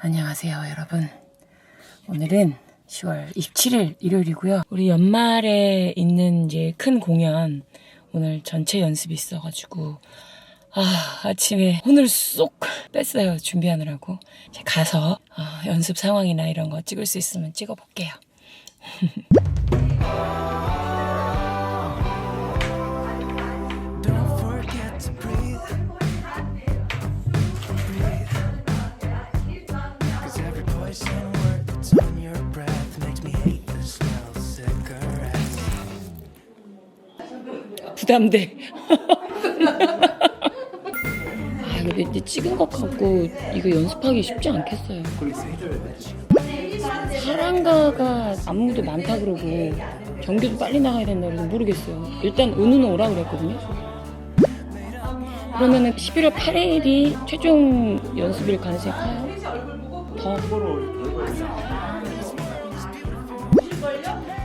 안녕하세요, 여러분. 오늘은 10월 27일 일요일이고요. 우리 연말에 있는 이제 큰 공연 오늘 전체 연습이 있어가지고 아 아침에 오늘 쏙 뺐어요 준비하느라고 이제 가서 어, 연습 상황이나 이런 거 찍을 수 있으면 찍어볼게요. 부담돼. 아 이거 이제 찍은 것 같고 이거 연습하기 쉽지 않겠어요. 사랑가가 안무도 많다 그러고 경기도 빨리 나가야 된다 그래서 모르겠어요. 일단 은우는 오라 그랬거든요. 그러면은 11월 8일이 최종 연습일 가능성이 커요? 더.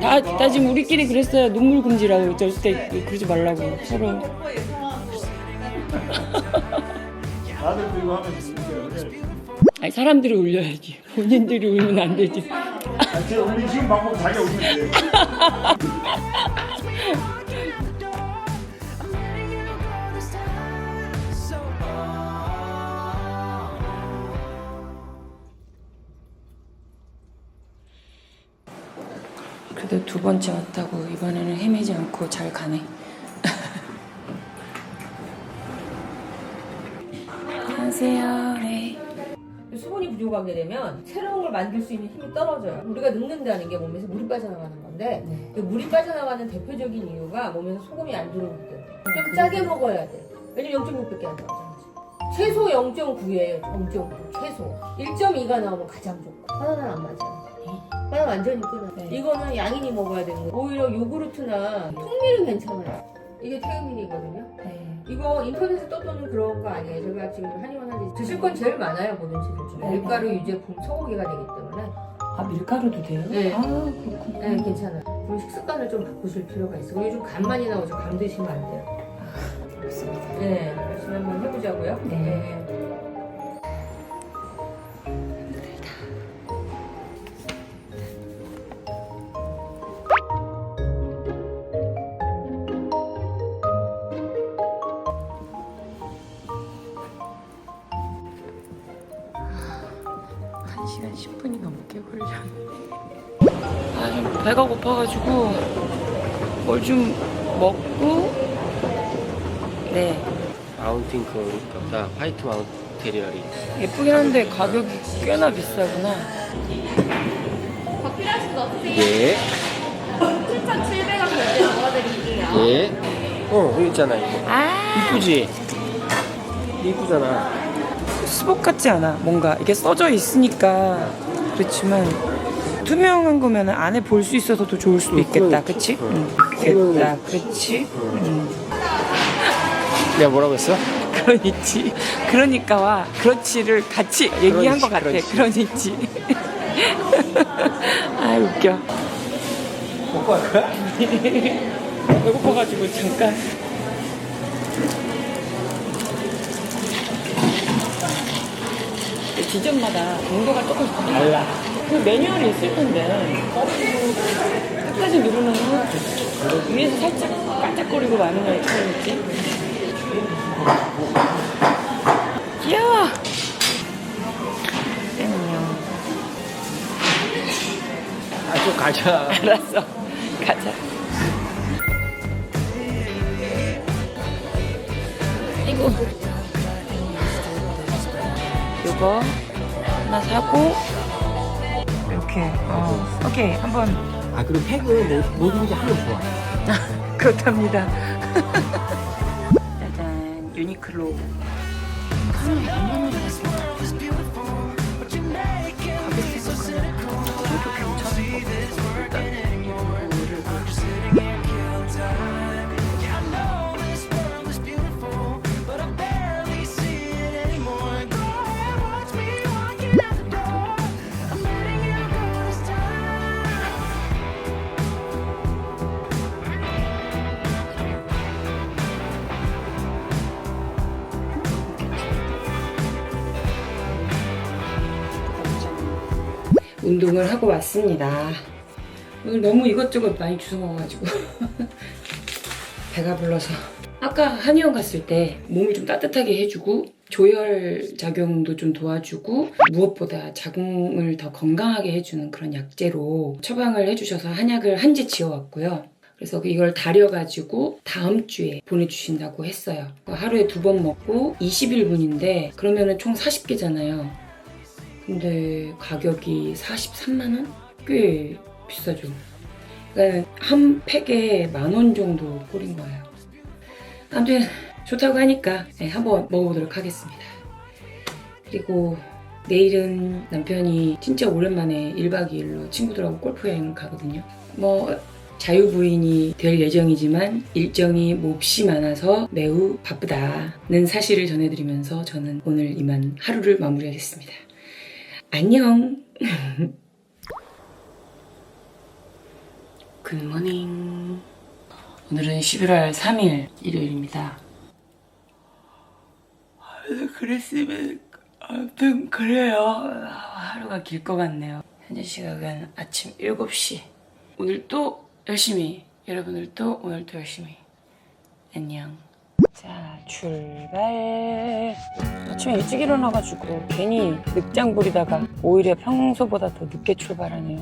다, 다 지금 우리끼리 그랬어요. 눈물 금지라고. 절대 그러지 말라고. 서로. 들고 하면 아니, 사람들이 울려야지. 본인들이 울면 안 되지. 아, 제 우리 지금 방법 자기가 울면 돼 그래도 두 번째 왔다고 이번에는 헤매지 않고 잘 가네. 안녕하세요. 네. 수분이 부족하게 되면 새로운 걸 만들 수 있는 힘이 떨어져요. 우리가 늙는다는 게 몸에서 물이 빠져나가는 건데 네. 그 물이 빠져나가는 대표적인 이유가 몸에서 소금이 안 들어오기 때문에 좀 짜게 먹어야 돼. 왜냐면 0.6밖에 안 나오잖아. 최소 0.9예요. 0.9 최소. 1.2가 나오면 가장 좋고 바나나는 안 맞아요. 바나나 완전히 끊어. 네. 이거는 양인이 먹어야 되는 거. 오히려 요구르트나 통밀은 괜찮아요. 이게 태음인이거든요. 네. 이거 인터넷에 떠도는 그런 거 아니에요. 제가 지금 한의원 한지 드실 건 제일 많아요. 모든 재료 중에. 네. 밀가루 유제품 소고기가 되기 때문에. 아, 밀가루도 돼요? 네. 아, 그렇구나. 네, 괜찮아요. 그럼 식습관을 좀 바꾸실 필요가 있어요. 요즘 간 많이 나오죠. 감 드시면 안 돼요. 그렇습니다. 네, 열심히 한번 해보자고요. 네. 한 10분이 넘게 걸렸네. 아, 좀 배가 고파가지고 뭘 좀 먹고 네. 마운틴 그보다 화이트 마운트 테리어리 예쁘긴 한데 가격이 꽤나 비싸구나. 예 7,700원 결제 넣어드릴게요 예? 어 여기 있잖아 이거 아, 이쁘지? 이쁘잖아 수복 같지 않아. 뭔가 이게 써져 있으니까 그렇지만 투명한 거면 안에 볼 수 있어서 더 좋을 수도 응, 있겠다. 그건 그치? 응. 응. 있겠다. 그치? 응. 내가 뭐라고 했어? 그런 있지. 그러니까 와. 그렇지를 같이 얘기한 그렇지, 것 같아. 있지. 아 웃겨. 먹고 할 거야? 배고파가지고 잠깐. 지점마다 농도가 조금씩 달라. 그 매뉴얼이 있을 텐데 끝까지 누르면 위에서 살짝 반짝거리고 마는 거에 차이겠지? 귀여워. 안녕. 아좀 가자 알았어. 가자. 아이고. 요거 하나 사고 이렇게. 어. 오케이 한번 아 그리고 팩은 뭐, 뭐든지 하면 좋아 그렇답니다. 짜잔 유니클로. 하나 얼마나 줬어? 가격 생각하 운동을 하고 왔습니다. 오늘 너무 이것저것 많이 주워 먹어가지고 배가 불러서 아까 한의원 갔을 때 몸을 좀 따뜻하게 해주고 조혈 작용도 좀 도와주고 무엇보다 자궁을 더 건강하게 해주는 그런 약재로 처방을 해주셔서 한약을 한지 지어왔고요. 그래서 이걸 다려가지고 다음 주에 보내주신다고 했어요. 하루에 두 번 먹고 21분인데 그러면은 총 40개잖아요. 근데 가격이 43만원? 꽤 비싸죠. 그러니까 한 팩에 만 원 정도 꼴인 거예요. 아무튼 좋다고 하니까 네, 한번 먹어보도록 하겠습니다. 그리고 내일은 남편이 진짜 오랜만에 1박 2일로 친구들하고 골프 여행 가거든요. 뭐 자유부인이 될 예정이지만 일정이 몹시 많아서 매우 바쁘다는 사실을 전해드리면서 저는 오늘 이만 하루를 마무리하겠습니다. 안녕! 굿모닝. 오늘은 11월 3일 일요일입니다. 그랬으면 아무튼 그래요. 하루가 길 것 같네요. 현재 시각은 아침 7시. 오늘 또 열심히 여러분들 또 오늘 또 열심히 안녕. 자 출발. 아침에 일찍 일어나가지고 괜히 늦장 부리다가 오히려 평소보다 더 늦게 출발하네요.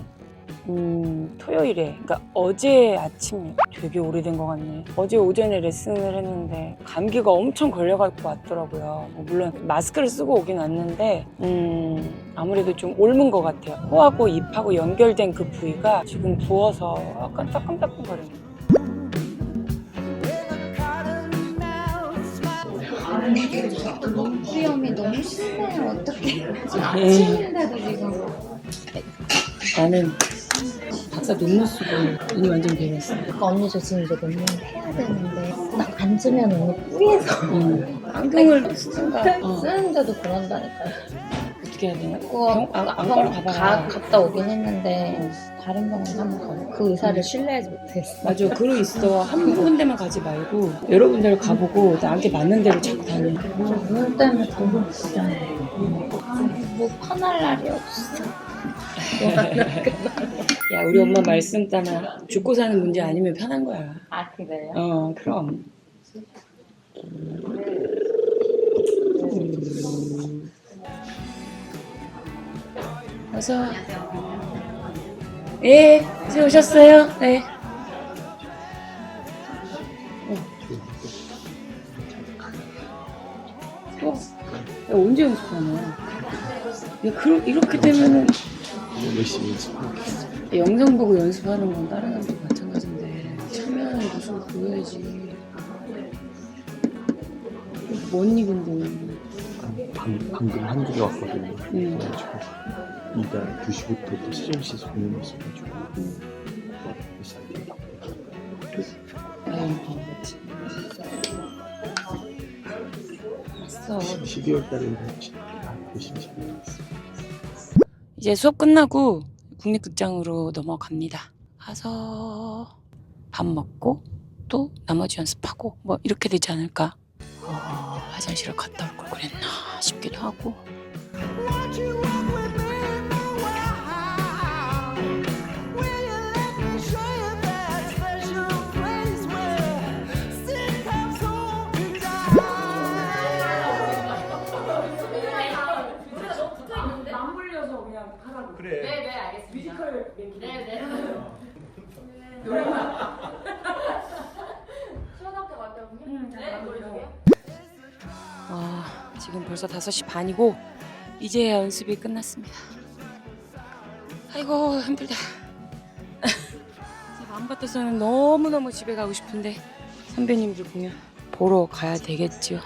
음, 토요일에, 그러니까 어제 아침 되게 오래된 것 같네. 어제 오전에 레슨을 했는데 감기가 엄청 걸려갖고 왔더라고요. 뭐 물론 마스크를 쓰고 오긴 왔는데, 음, 아무래도 좀 옮은 것 같아요. 코하고 입하고 연결된 그 부위가 지금 부어서 약간 따끔따끔거 수염이 너무 심해요. 어떻게 아침인데도 지금 나는 박사 눈물 쓰고 눈이 완전 배렸어. 그 언니 저 지금 이제 논문 해야 되는데 딱 앉으면 언니 뿌리에서 음, 안경을 쓰든가 어, 쓰는데도 그런다니까요. 어떻게 해야 되나? 그거 병, 안, 안과를 병원 가봐라. 가, 갔다 오긴 했는데 다른 병원 한번 가고 그 의사를 신뢰하지 못했어. 맞아, 그러 있어. 한 군데만 가지 말고 여러 군데를 가보고 나한테 맞는 대로 자꾸 다녀. 눈 때문에 너무 진짜 뭐 편할 날이 없어. 야, 우리 엄마 말씀 따나 죽고 사는 문제 아니면 편한 거야. 아 그래요? 어, 그럼. 어서. 예, 이제 오셨어요? 네. 어. 야, 언제 연습하냐? 야, 그럼 이렇게 되면은 열심히 연습하고 영상 보고 연습하는 건 다른 사람도 마찬가지인데 참여하는 모습을 보여야지. 뭔 일인데? 방, 방금 한국에 왔거든요. 응. 그래가지고 이달 2시부터 또 시정시 공연이 있어가지고 바보지. 왔어. 12월 달에 열심히 잘해봤어. 이제 수업 끝나고 국립극장으로 넘어갑니다. 가서 밥 먹고 또 나머지 연습하고 뭐 이렇게 되지 않을까? 어, 화장실을 갔다 올 걸 그랬나 싶기도 하고. Won't you walk with me in the wild? Will you let me show you that special place where sin comes home to die? 그래. 아, 지금 벌써 5시 반이고 이제 연습이 끝났습니다. 아이고 힘들다. 마음 같아서는 너무너무 집에 가고 싶은데 선배님들 공연 보러 가야 되겠지요.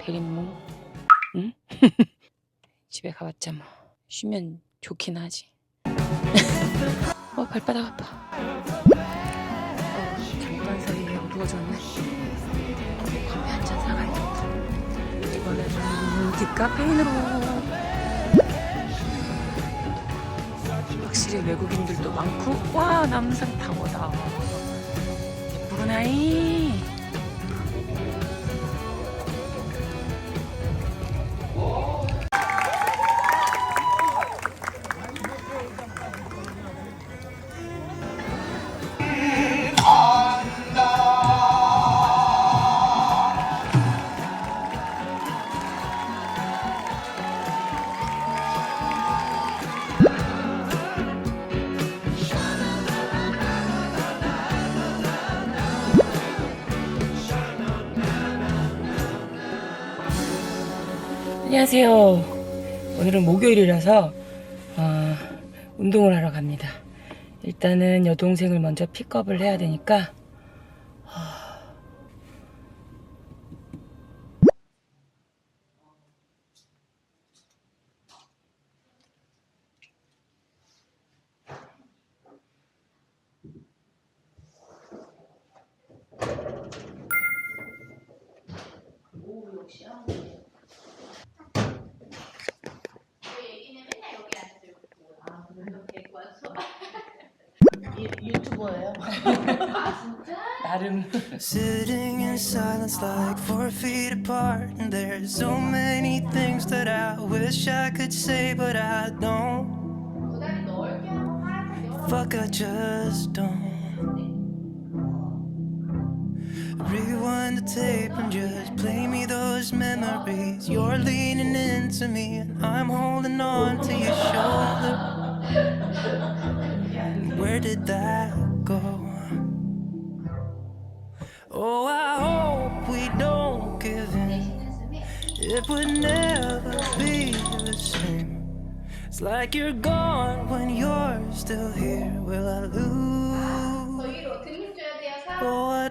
대림몽. 응? 집에 가봤자 뭐 쉬면 좋긴 하지. 어 발바닥 아파. 어, 잠깐 사이에 어두워졌네. 커피 한잔 사가야겠다. 이번에는 디카페인으로. 확실히 외국인들도 많고. 와 남산 타워다. 예쁘구나이 안녕하세요. 오늘은 목요일이라서 어, 운동을 하러 갑니다. 일단은 여동생을 먼저 픽업을 해야 되니까 나름 Sitting in silence like four feet apart. And there's so many things that I wish I could say, but I don't. Fuck, I just don't. Rewind the tape and just play me those memories. You're leaning into me, and I'm holding on to your shoulder. Where did that Oh, I hope we don't give in. It would never be the same. It's like you're gone when you're still here. Will I lose? Oh, I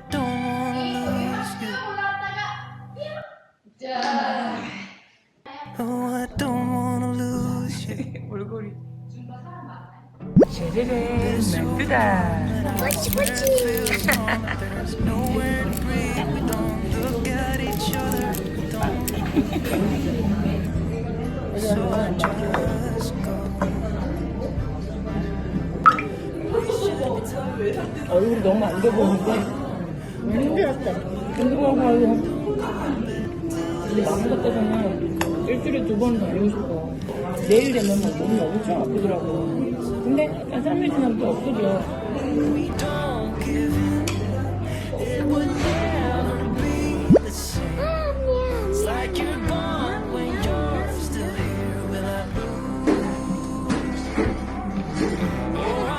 얼굴이 너무 안 돼 보이는데? 힘들었다. 힘들어서 근데 마음 같아서는 일주일에 두 번 다니고 싶어. 내일 되면 막 몸이 엄청 아프더라고. 근데 한 3일 지나면 또 없어져. Oh,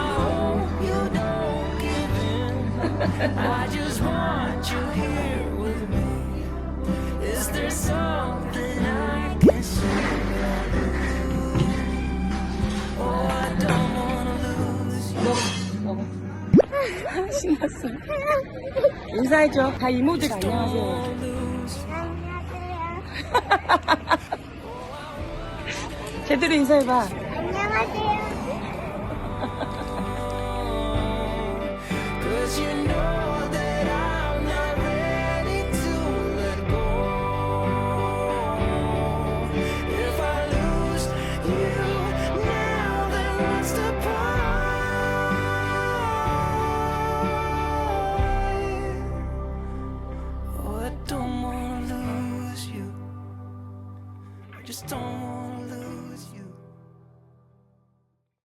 something I can say? 신났어. 인사해줘. 다 이모들 안녕하세요. 제대로 인사해봐. Cause you know